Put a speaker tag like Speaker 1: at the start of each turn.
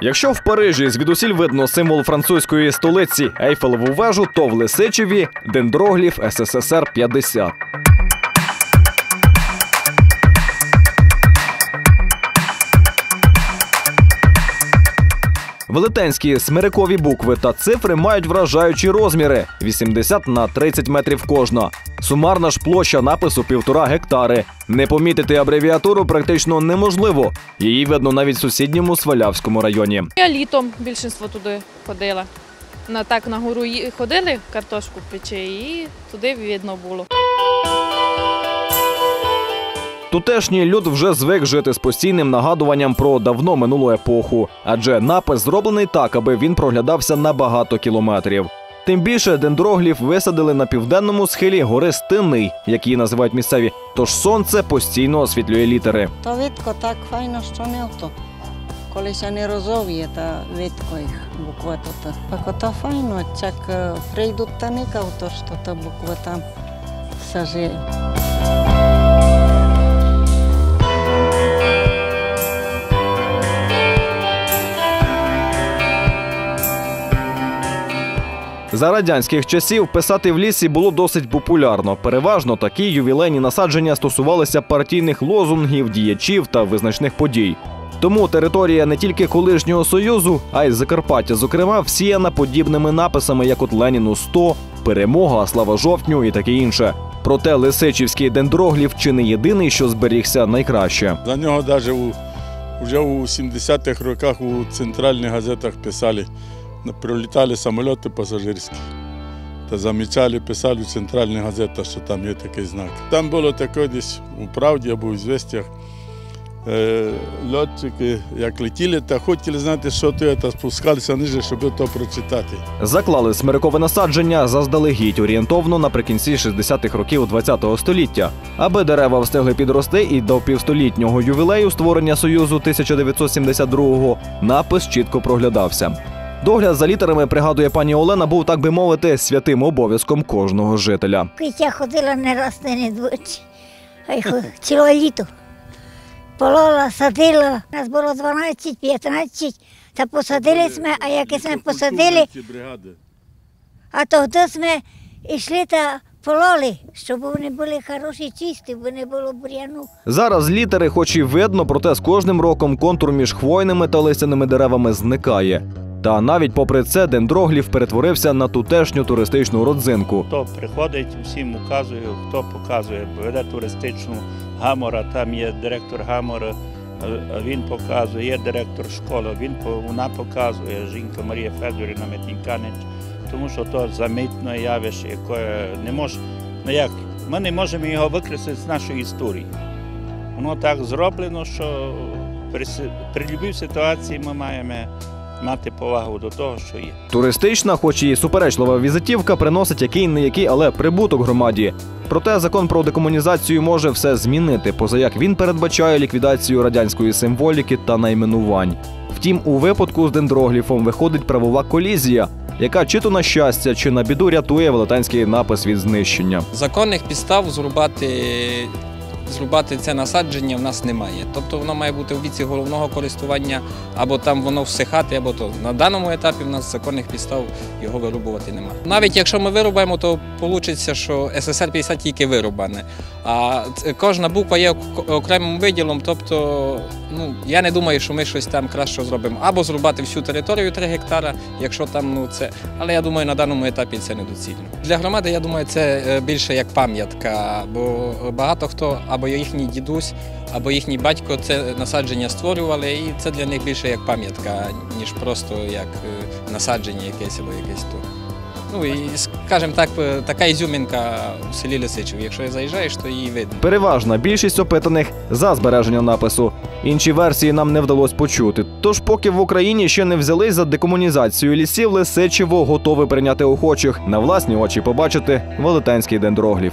Speaker 1: Якщо в Парижі звідусіль видно символ французької столиці Ейфелеву вежу, то в Лисичеві дендрогліф СССР 50. Велетенські смирикові букви та цифри мають вражаючі розміри 80 на 30 метрів кожна. Сумарна ж площа напису півтора гектари. Не помітити абревіатуру практично неможливо. Її видно навіть в сусідньому Свалявському районі.
Speaker 2: Я літом більшість туди ходила. На так на гору ходили картошку пече і туди видно було.
Speaker 1: Тутешній люд вже звик жити з постійним нагадуванням про давно минулу епоху, адже напис зроблений так, аби він проглядався на багато кілометрів. Тим більше дендрогліф висадили на південному схилі гори Стинний, як її називають місцеві, тож сонце постійно освітлює літери.
Speaker 3: To Witko tak fajno szczoniał to. Коли się не розов'є, та Witko їх буква то. Ако то файно, чак е, прийдуть та никав, то що та буква там сажає.
Speaker 1: За радянських часів писати в лісі було досить популярно. Переважно такі ювілейні насадження стосувалися партійних лозунгів, діячів та визначних подій. Тому територія не тільки колишнього союзу, а й Закарпаття, зокрема, всіяна подібними написами, як от Леніну 100, Перемога, Слава жовтню і таке інше. Проте Лисичівський дендрогліф чи не єдиний, що зберігся найкраще.
Speaker 4: За нього навіть у, вже у 70-х роках у центральних газетах писали, прилітали самоліти пасажирські. Та замічали, писали в центральних газетах, що там є такий знак. Там було таке десь у правді або у звістях. Е, льотчики, як летіли, та хотіли знати, що то, та спускалися ниже, щоб то прочитати.
Speaker 1: Заклали смирикове насадження заздалегідь орієнтовно наприкінці 60-х років ХХ століття, аби дерева встигли підрости і до півстолітнього ювілею створення Союзу 1972-го напис чітко проглядався. Догляд за літерами, пригадує пані Олена, був, так би мовити, святим обов'язком кожного жителя.
Speaker 5: Я ходила не раз, не не двічі. А й хо- ціле літо. Полола, садила. Нас було 12-15. Та посадили ми, а як ми посадили, а тоді ми йшли та пололи, щоб вони були хороші, чисті, бо не було бур'яну.
Speaker 1: Зараз літери, хоч і видно, проте з кожним роком контур між хвойними та листяними деревами зникає. Та навіть попри це дендрогліф перетворився на тутешню туристичну родзинку.
Speaker 6: Хто приходить, всім указує, хто показує, веде туристичну гамора, там є директор гамора, е, він показує, є директор школи, він вона показує, жінка Марія Федорівна Метінканич, тому що то замітне явище, яке не може, ну як, ми не можемо його викреслити з нашої історії. Воно так зроблено, що при, при будь-якій ситуації ми маємо мати повагу до того, що є.
Speaker 1: Туристична, хоч і суперечлива візитівка, приносить який не який, але прибуток громаді. Проте закон про декомунізацію може все змінити, поза як він передбачає ліквідацію радянської символіки та найменувань. Втім, у випадку з дендрогліфом виходить правова колізія, яка чи то на щастя, чи на біду рятує велетенський напис від знищення.
Speaker 7: Законних підстав зрубати, зрубати це насадження в нас немає. Тобто воно має бути у віці головного користування, або там воно всихати, або то. На даному етапі в нас законних підстав його вирубувати немає. Навіть якщо ми вирубаємо, то вийде, що СССР 50 тільки вирубане. А кожна буква є окремим виділом, тобто ну, я не думаю, що ми щось там краще зробимо. Або зрубати всю територію 3 гектара, якщо там ну це. Але я думаю, на даному етапі це недоцільно. Для громади, я думаю, це е, більше як пам'ятка, бо багато хто або їхній дідусь, або їхній батько це насадження створювали, і це для них більше як пам'ятка, ніж просто як е, насадження якесь або якесь то. Ну і скажімо так, е, така ізюмінка в селі Лисичів. Якщо заїжджаєш, то її видно.
Speaker 1: Переважна більшість опитаних за збереження напису. Інші версії нам не вдалося почути. Тож, поки в Україні ще не взялись за декомунізацію лісів, Лисичево готове прийняти охочих на власні очі побачити велетенський дендрогліф.